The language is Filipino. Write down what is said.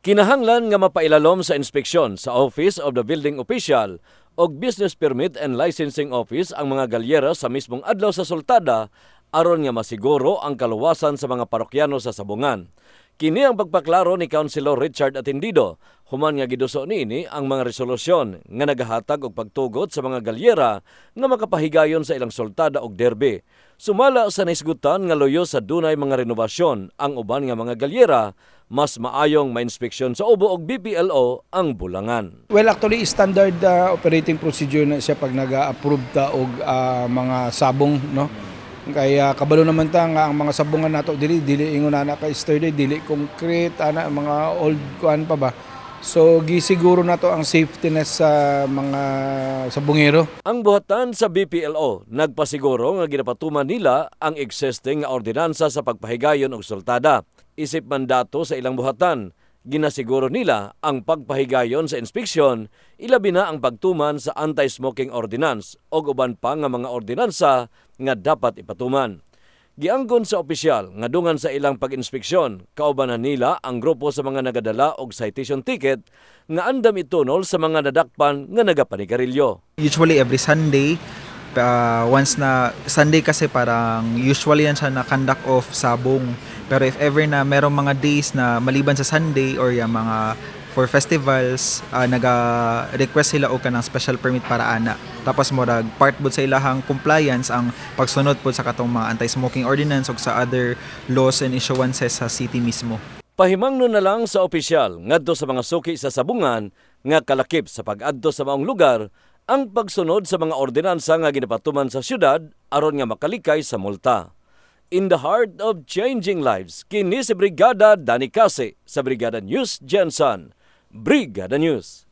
Kinahanglan nga mapailalom sa inspeksyon sa Office of the Building Official o Business Permit and Licensing Office ang mga galyera sa mismong adlaw sa sultada aron nga masiguro ang kaluwasan sa mga parokyano sa sabungan. Kini ang pagpaklaro ni Councilor Richard Atendido. Human nga giduso niini ang mga resolusyon nga nagahatag og pagtugot sa mga galyera nga makapahigayon sa ilang sultada og derby. Sumala sa naisgutan nga loyo sa dunay mga renovasyon ang uban nga mga galyera, mas maayong mainspeksyon sa ubo og BPLO ang bulangan. Well, actually, standard uh, operating procedure na siya pag nag-approve ta og uh, mga sabong, no? Kaya kabalo naman ta nga ang mga sabungan nato dili dili ingon na ka sturdy, dili concrete, ana mga old kuan pa ba. So gisiguro nato ang safety net sa mga sabungero. Ang buhatan sa BPLO nagpasiguro nga ginapatuman nila ang existing nga ordinansa sa pagpahigayon og sultada. Isip mandato sa ilang buhatan, ginasiguro nila ang pagpahigayon sa inspeksyon, ilabi na ang pagtuman sa anti-smoking ordinance o uban pa nga mga ordinansa nga dapat ipatuman. Gianggon sa opisyal nga dungan sa ilang pag-inspeksyon, kaubanan nila ang grupo sa mga nagadala og citation ticket nga andam itunol sa mga nadakpan nga nagapanigarilyo. usually every Sunday uh, once na Sunday kasi parang usually yan siya na conduct of sabong pero if ever na merong mga days na maliban sa Sunday or yung mga for festivals uh, naga-request sila og kanang special permit para ana tapos morag part bud sa ilahang compliance ang pagsunod pod sa katong mga anti-smoking ordinance ug sa other laws and issuances sa city mismo Pahimangno na lang sa opisyal ngadto sa mga suki sa sabungan nga kalakip sa pag-adto sa maong lugar ang pagsunod sa mga ordinansa nga ginapatuman sa syudad aron nga makalikay sa multa. In the heart of changing lives, kini si Brigada Dani Case sa Brigada News Jensen. Brigada News.